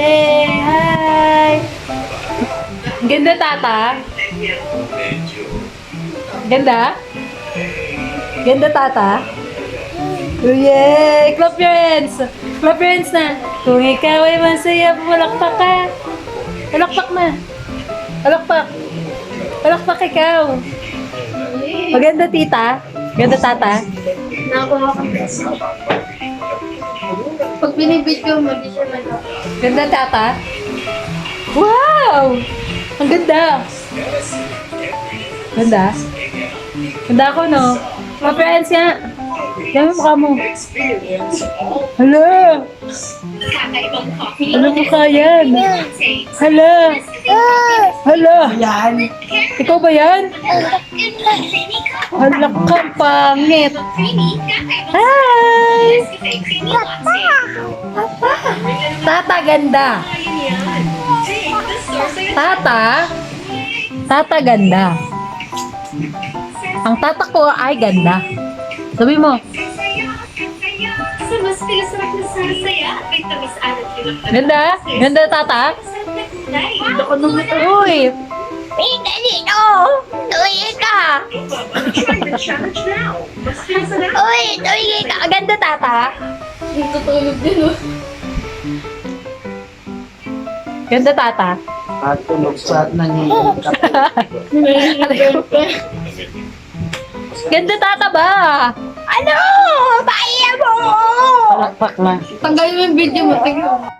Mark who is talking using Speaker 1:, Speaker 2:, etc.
Speaker 1: Hey, hi! Ganda, tata? Ganda? Ganda, tata? Yay! Clap your hands! Clap your hands na! Kung ikaw ay masaya, palakpak ka! Palakpak na! Palakpak! Palakpak ikaw! Maganda, tita? Ganda, tata?
Speaker 2: Nakakuha ka. Pag binibidyo mo, di siya
Speaker 1: Ganda, tata? Wow! Ang ganda! Ganda? Ganda ako, no? Mga friends nga! Yung mukha mo. Hala! Ano mukha yan? Hala! Hala! Yan! Ikaw ba yan? Hala ka, pangit! Hi! Tata, ganda! Tata? Tata, ganda. Ang tata ko ay ganda. Sabi mo, ganda? Ganda, tata? Uy! Uy, ka!
Speaker 3: now. Mas pinasarap.
Speaker 1: Uy, uy, ka! Ganda, tata?
Speaker 2: Tutulog din, oh.
Speaker 1: Ganda, tata?
Speaker 4: At tulog sa nanginginig ka.
Speaker 1: Ganda, tata ba? Ano? Baya mo!
Speaker 4: Palakpak na.
Speaker 2: Tanggalin mo yung video mo. Tingnan.